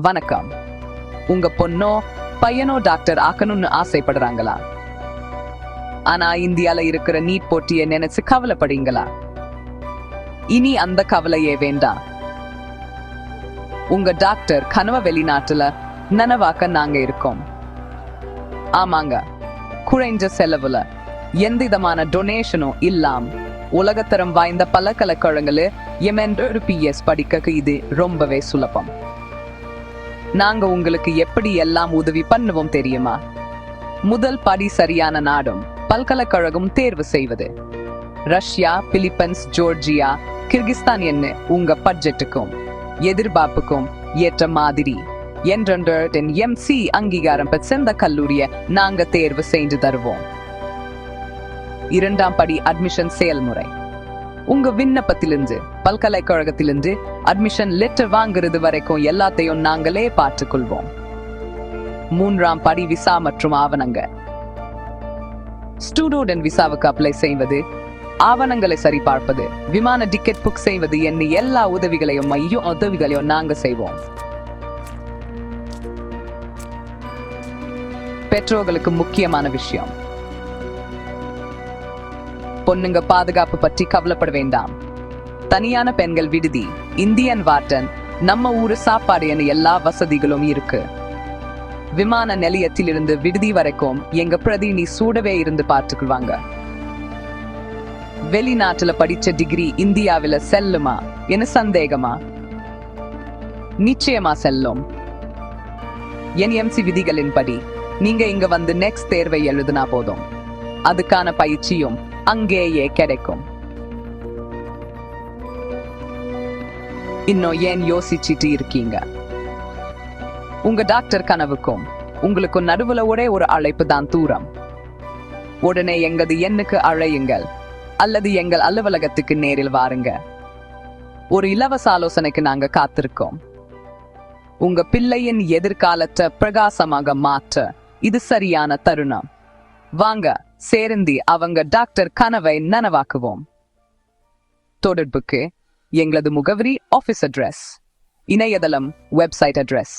வணக்கம். உங்க பொண்ணோ பையனோ டாக்டர் ஆக்கணும்னு ஆசைப்படுறாங்களா? ஆனா இந்தியால இருக்கிற நீட் போட்டியை நினைச்சு கவலைப்படுங்களா இனி அந்த கவலையே வேண்டாம். உங்க டாக்டர் கனவ வெளிநாட்டுல நனவாக்க நாங்க இருக்கோம். ஆமாங்க குறைஞ்ச செலவுல எந்த விதமான டொனேஷனும் இல்லாம் உலகத்தரம் வாய்ந்த பல பல்கலைக்கழகங்களு பி பிஎஸ் படிக்க இது ரொம்பவே சுலபம். நாங்க உங்களுக்கு எப்படி எல்லாம் உதவி பண்ணுவோம் தெரியுமா? முதல் படி சரியான நாடும் பல்கலைக்கழகம் தேர்வு செய்வது. ரஷ்யா பிலிப்பைன்ஸ் ஜோர்ஜியா கிர்கிஸ்தான் என்ன உங்க பட்ஜெட்டுக்கும் எதிர்பார்ப்புக்கும் ஏற்ற மாதிரி. என்றென்று எம்சி அங்கீகாரம் பெற்ற கல்லூரிய நாங்க தேர்வு செய்து தருவோம். இரண்டாம் படி அட்மிஷன் செயல்முறை. உங்க விண்ணப்பத்திலிருந்து பல்கலைக்கழகத்திலிருந்து அட்மிஷன் லெட்டர் வாங்குறது வரைக்கும் எல்லாத்தையும் நாங்களே பார்த்துக்கொள்வோம். மூன்றாம் படி விசா மற்றும் ஆவணங்க. ஸ்டூடெண்ட் விசாவுக்கு அப்ளை செய்வது ஆவணங்களை சரிபார்ப்பது விமான டிக்கெட் புக் செய்வது என்ன எல்லா உதவிகளையும் மையும் உதவிகளையும் நாங்க செய்வோம். பெற்றோர்களுக்கு முக்கியமான விஷயம். பொண்ணுங்க பாதுகாப்பு பற்றி கவலைப்பட வேண்டாம். தனியான பெண்கள் விடுதி இந்தியன் வாட்டன் நம்ம ஊரு சாப்பாடு என எல்லா வசதிகளும் இருக்கு. விமான நிலையத்தில் இருந்து விடுதி வரைக்கும் எங்க பிரதிநிதி சூடவே இருந்து பார்த்துக்குவாங்க. வெளிநாட்டுல படிச்ச டிகிரி இந்தியாவில செல்லுமா? என சந்தேகமா? நிச்சயமா செல்லும். என்எம்சி விதிகளின்படி நீங்க இங்க வந்து நெக்ஸ்ட் தேர்வை எழுதினா போதும். அதுக்கான பயிற்சியும் அங்கேயே கிடைக்கும். இன்னும் ஏன் யோசிச்சுட்டு இருக்கீங்க? உங்க டாக்டர் கனவுக்கும் உங்களுக்கு நடுவுல ஒரே ஒரு அழைப்பு தான் தூரம். உடனே எங்கது எண்ணுக்கு அழையுங்கள் அல்லது எங்கள் அலுவலகத்துக்கு நேரில் வாருங்க. ஒரு இலவச ஆலோசனைக்கு நாங்க காத்திருக்கோம். உங்க பிள்ளையின் எதிர்காலத்தை பிரகாசமாக மாற்ற இது சரியான தருணம். வாங்க சேர்ந்தி அவங்க டாக்டர் கனவை நனவாக்குவோம். தொடர்புக்கு எங்களது முகவரி ஆபீஸ் அட்ரஸ் இணையதளம் வெப்சைட் அட்ரஸ்